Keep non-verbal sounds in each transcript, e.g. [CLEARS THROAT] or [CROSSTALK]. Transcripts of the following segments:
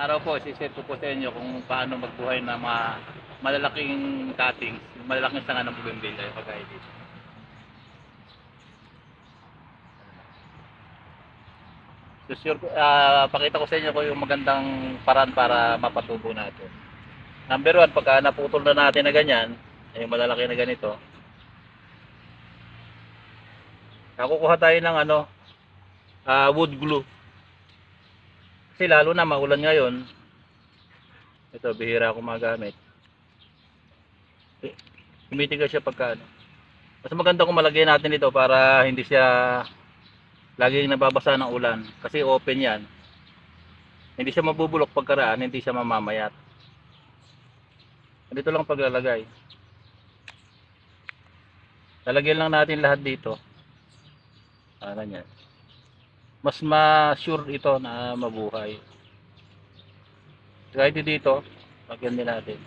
Araw po, isi-share ko po sa inyo kung paano magbuhay na mga malalaking cuttings, malalaking sanga ng bougainvillea, kagaya dito. So sure, ko- ah, pakita ko sa inyo ko yung magandang paraan para mapatubo natin. Number one, pagka naputol na natin na ganyan, ay malalaki na ganito, kukuha tayo ng ano, ah, wood glue. Kasi lalo na maulan ngayon, ito bihira ako magamit. Tumitigas siya pagka ano. Mas maganda kung malagay natin ito para hindi siya laging nababasa ng ulan. Kasi open yan. Hindi siya mabubulok pagkaraan, hindi siya mamamayat. Dito lang paglalagay. Lalagyan lang natin lahat dito. Ah, ganyan mas ma-sure ito na mabuhay. Kahit dito, lagyan din natin.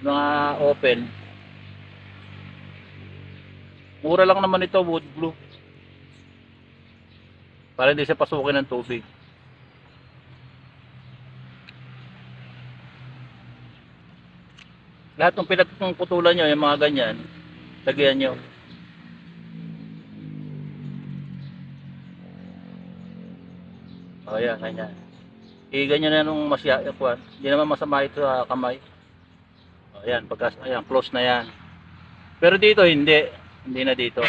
Mga open. Mura lang naman ito, wood glue. Para hindi siya pasukin ng tubig. Lahat ng pinagputulan nyo, yung mga ganyan, lagyan nyo. O oh, yan, ganyan. Eh, ganyan na nung masya. Hindi naman masama ito sa kamay. O yan, pagka, ayan, close na yan. Pero dito, hindi. Hindi na dito.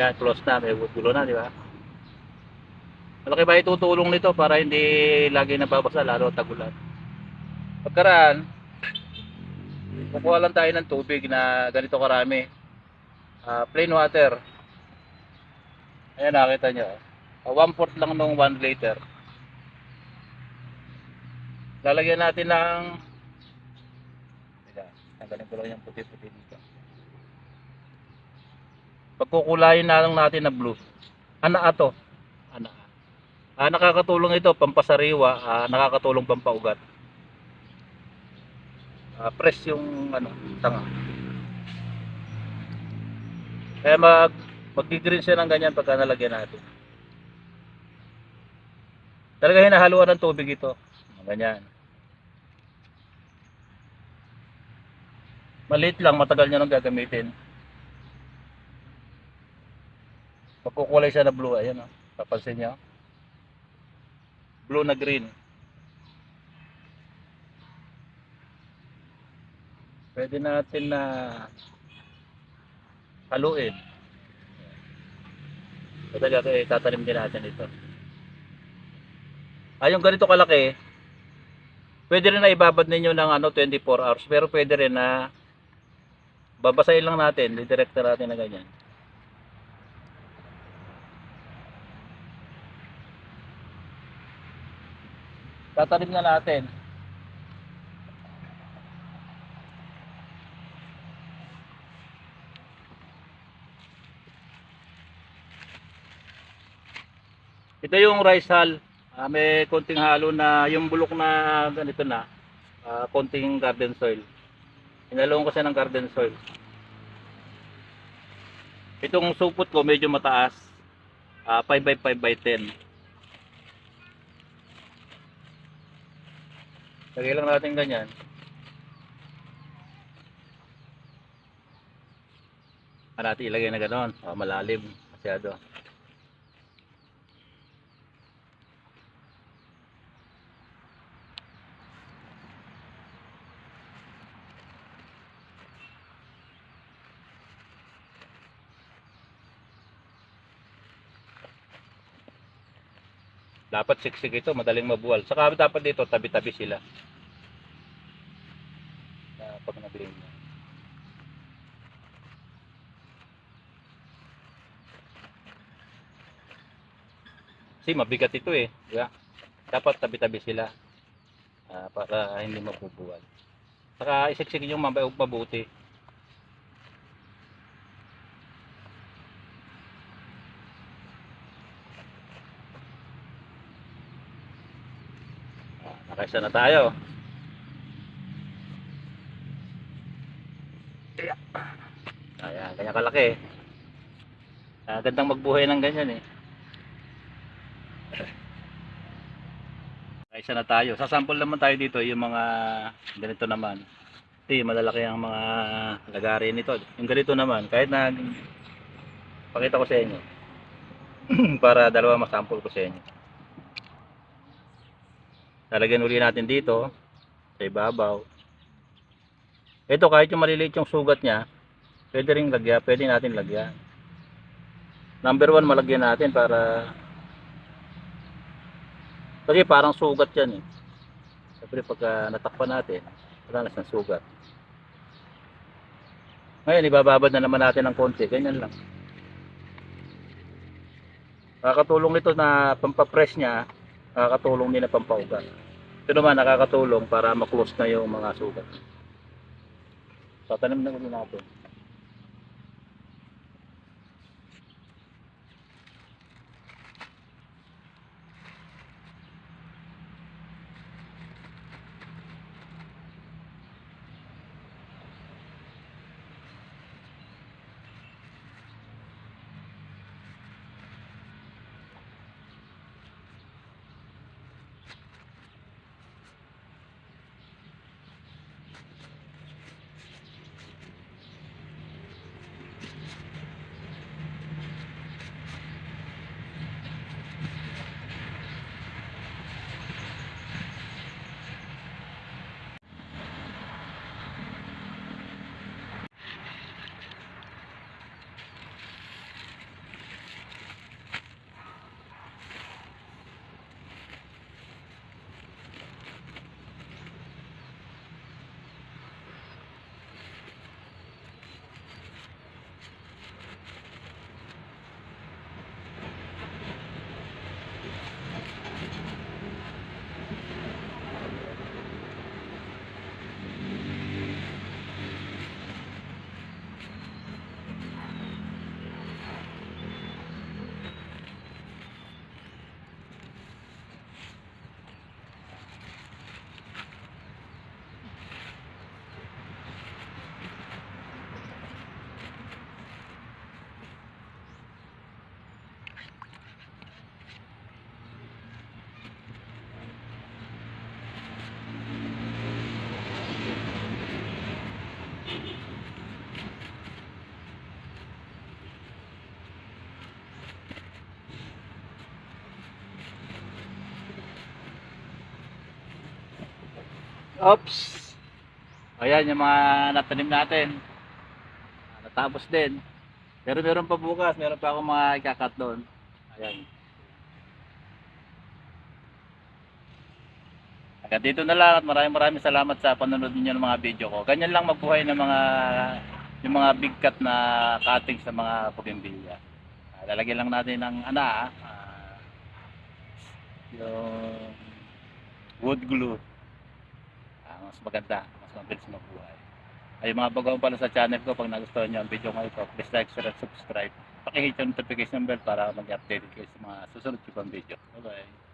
Ayan, close na. May gulo na, di ba? Malaki ba itutulong nito para hindi lagi nababasa, lalo tagulan. Pagkaraan, kukuha lang tayo ng tubig na ganito karami. Ah, plain water. Ayan, nakita nyo. Uh, one fourth lang nung 1 liter. Lalagyan natin ng Teka, tanggalin ko lang yung puti-puti dito. Pagkukulayin na lang natin na blue. Ana ato. Ana. Ah, nakakatulong ito pampasariwa, ah, nakakatulong pampaugat. Ah, press yung ano, tanga. Kaya mag maggi-green siya ng ganyan pagka nalagyan natin. Talaga hinahaluan ng tubig ito. Ganyan. Maliit lang, matagal nyo nang gagamitin. Pagkukulay siya na blue, ayan o. Papansin nyo. Blue na green. Pwede natin na haluin. Ito eh, tatanim din natin ito. Ay, yung ganito kalaki, pwede rin na ibabad ninyo ng ano, 24 hours. Pero pwede rin na babasahin lang natin, didirekta natin na ganyan. Tatanim na natin. Ito yung rice hull. Ah, may konting halo na yung bulok na ganito na. ah, konting garden soil. Inalawang ko siya ng garden soil. Itong supot ko medyo mataas. Ah, 5 by 5 by 10. Lagay lang natin ganyan. Ah, natin ilagay na gano'n. Ah, malalim. Masyado. Dapat siksik ito, madaling mabuwal. Saka dapat dito, tabi-tabi sila. Uh, pag mo. Kasi mabigat ito eh. Diba? Dapat tabi-tabi sila. ah, para hindi mabubuwal. Saka isiksikin yung mabay mabuti. Ah, Nakaisa na tayo. Ayan, ganyan kalaki. Ah, gandang magbuhay ng ganyan eh. Nakaisa na tayo. Sasample naman tayo dito yung mga ganito naman. Ito malalaki ang mga lagari nito. Yung ganito naman, kahit na pakita ko sa inyo. [CLEARS THROAT] para dalawa masample ko sa inyo. Lalagyan uli natin dito sa ibabaw. Ito kahit yung maliliit yung sugat niya, pwede ring lagyan, pwede natin lagyan. Number one malagyan natin para kasi parang sugat yan eh. Siyempre pagka natakpan natin, wala na siyang sugat. Ngayon, ibababad na naman natin ng konti. Ganyan lang. Nakakatulong nito na pampapress niya, nakakatulong din na pampaugat. Ito naman nakakatulong para maklose na yung mga sugat. So, tanim na ulit natin. Oops! Ayan yung mga natanim natin. Ah, Natapos din. Pero meron pa bukas, meron pa akong mga ikakat doon. Ayan. Hanggang dito na lang at maraming maraming salamat sa panonood ninyo ng mga video ko. Ganyan lang magbuhay ng mga yung mga big cut na cutting sa mga bougainvillea. Ah, lalagyan lang natin ng ana, ah, yung wood glue. Mas maganda, mas mabilis mabuhay. Ay mga bago pala sa channel ko, pag nagustuhan nyo ang video ko ito, please like, share, and subscribe. Pakihit yung notification bell para mag-update kayo sa mga susunod ko pang video. Bye-bye.